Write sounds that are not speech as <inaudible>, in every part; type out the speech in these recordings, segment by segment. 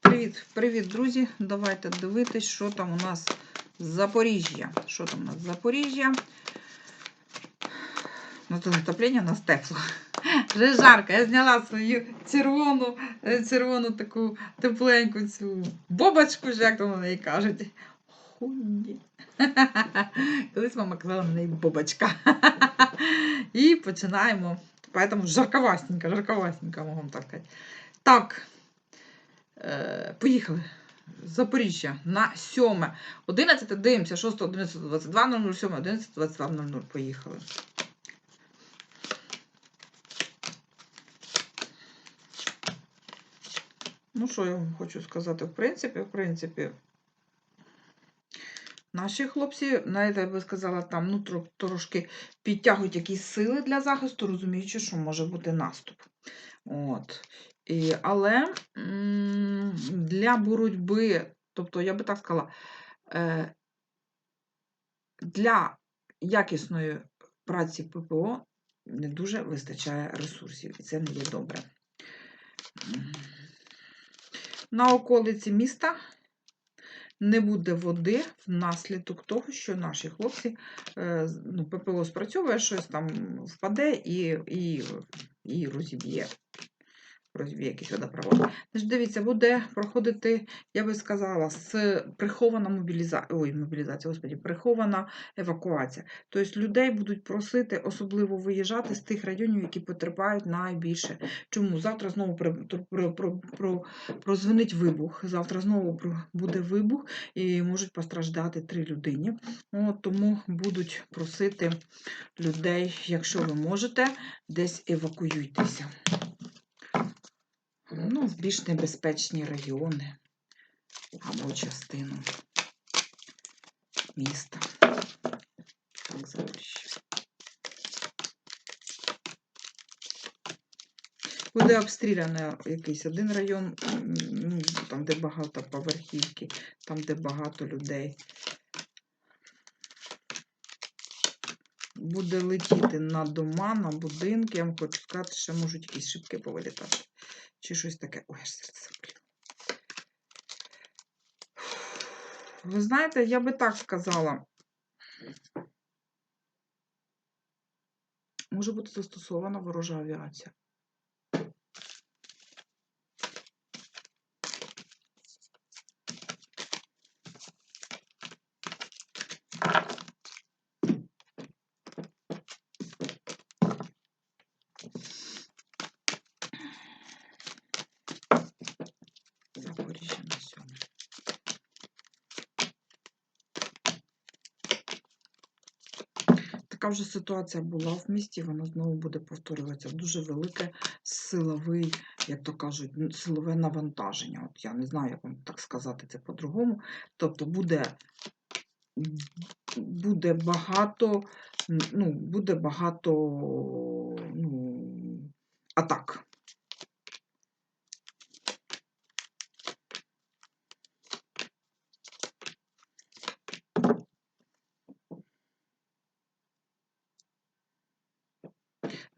Привіт, привіт, друзі. Давайте дивитись, що там у нас з Запоріжжя. Що там у нас з Запоріжжя? Ну, тут отоплення у нас тепло. Вже жарко. Я зняла свою червону, е, червону таку тепленьку цю бобочку, як там вони її кажуть. Худі. <laughs> Колись мама казала на неї бобочка. І починаємо. Поэтому жарковасненько, можу вам так сказати. Так. Е, Поїхали. Запоріжжя на 7. 11 дивимося, 6, 11, 22, 00, 7, 11, 22, 00. Поїхали. Ну, що я вам хочу сказати? В принципі, в принципі, наші хлопці, навіть я би сказала, там ну, трошки підтягують якісь сили для захисту, розуміючи, що може бути наступ. От. Але для боротьби, тобто, я би так сказала, е, для якісної праці ППО не дуже вистачає ресурсів, і це не є добре. На околиці міста не буде води внаслідок того, що наші хлопці е, ну, ППО спрацьовує, щось там впаде і, і, і розіб'є. Розіб'є якийсь водопровод. Значить, дивіться, буде проходити, я би сказала, з прихована мобілізація, ой, мобілізація, господі, прихована евакуація. Тобто людей будуть просити особливо виїжджати з тих районів, які потерпають найбільше. Чому? Завтра знову про, про, про, про, прозвонить вибух, завтра знову буде вибух і можуть постраждати три людині. От, тому будуть просити людей, якщо ви можете, десь евакуюйтеся. Ну, в більш небезпечні райони або частину міста. Так, Запоріжжя. Буде обстріляно якийсь один район, ну, там, де багато поверхівки, там, де багато людей. Буде летіти на дома, на будинки. Я вам хочу сказати, що можуть якісь шибки повилітати. Чи щось таке. Ой, аж серце заболіло. Ви знаєте, я би так сказала. Може бути застосована ворожа авіація. Запоріжжя на сьоме. Така вже ситуація була в місті, вона знову буде повторюватися. Дуже велике силовий, як то кажуть, силове навантаження. От я не знаю, як вам так сказати це по-другому. Тобто буде, буде багато, ну, буде багато ну, атак.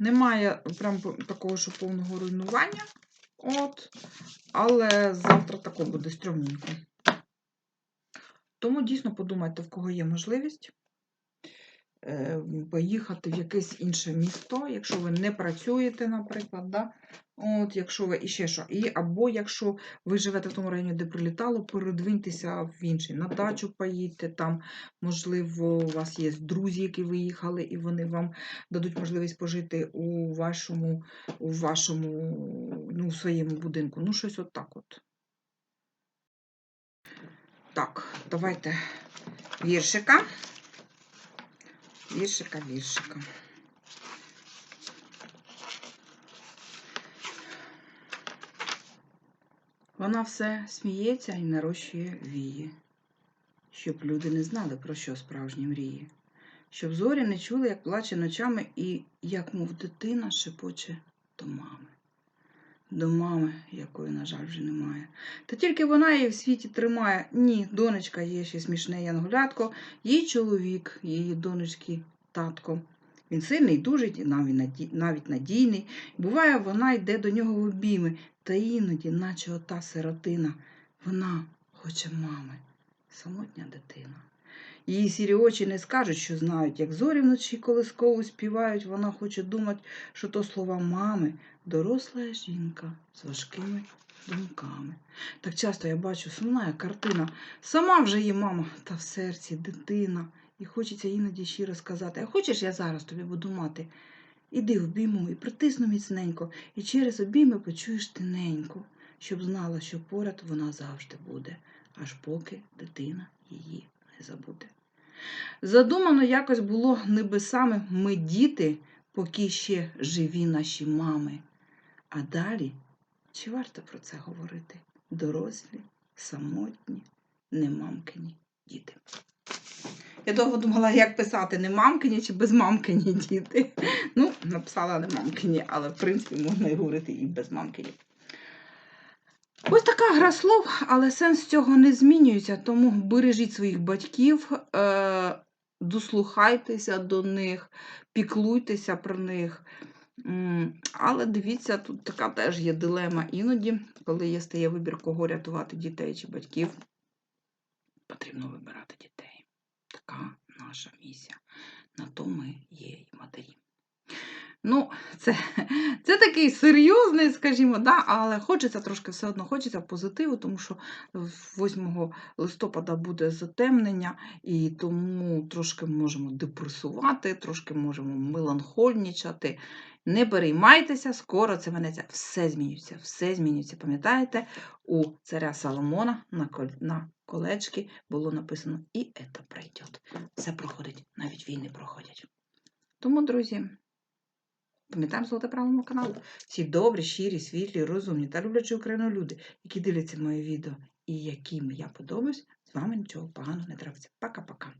Немає прям такого, що повного руйнування. От, але завтра тако буде стрьомненько. Тому дійсно подумайте, в кого є можливість поїхати в якесь інше місто, якщо ви не працюєте, наприклад, да? От, якщо ви і ще що, і або якщо ви живете в тому районі, де прилітало, передвиньтеся в інший. На дачу поїдьте, там, можливо, у вас є друзі, які виїхали, і вони вам дадуть можливість пожити у вашому, у вашому, ну, своєму будинку. Ну, щось от так от. Так, давайте віршика. Віршика, віршика. Вона все сміється і нарощує вії, щоб люди не знали, про що справжні мрії, щоб зорі не чули, як плаче ночами і, як мов дитина, шепоче до мами. До мами, якої, на жаль, вже немає. Та тільки вона її в світі тримає. Ні, донечка є ще смішне янголятко, її чоловік, її донечки, татко. Він сильний, навіть навіть надійний. Буває, вона йде до нього в обійми. Та іноді, наче ота сиротина, вона хоче мами, самотня дитина. Її сірі очі не скажуть, що знають, як зорі вночі колискову співають, вона хоче думати, що то слова мами, доросла жінка з важкими думками. Так часто я бачу сумна картина. Сама вже є мама, та в серці дитина. І хочеться іноді щиро сказати, а хочеш я зараз тобі буду мати? Іди обійму і притисну міцненько, і через обійми почуєш тиненько, щоб знала, що поряд вона завжди буде, аж поки дитина її не забуде. Задумано якось було небесами ми діти, поки ще живі наші мами. А далі чи варто про це говорити? Дорослі, самотні, немамкині діти. Я довго думала, як писати не мамкині чи безмамкині діти. Ну, написала не мамкині, але в принципі можна і говорити і без мамкині. Ось така гра слов, але сенс цього не змінюється, тому бережіть своїх батьків, е, дослухайтеся до них, піклуйтеся про них. Але дивіться, тут така теж є дилема іноді, коли є стає вибір, кого рятувати дітей чи батьків. Потрібно вибирати дітей. Така наша місія. На то ми є й матері. Ну, це, це такий серйозний, скажімо, да, але хочеться трошки все одно, хочеться позитиву, тому що 8 листопада буде затемнення, і тому трошки можемо депресувати, трошки можемо меланхольнічати. Не переймайтеся, скоро це минеться. Все змінюється, все змінюється. Пам'ятаєте, у царя Соломона на, на колечки було написано і це пройде. Все проходить, навіть війни проходять. Тому, друзі, пам'ятаємо золоте правило мого каналу. Всі добрі, щирі, світлі, розумні та люблячі Україну люди, які дивляться моє відео і яким я подобаюсь, з вами нічого поганого не трапиться. Пока-пока.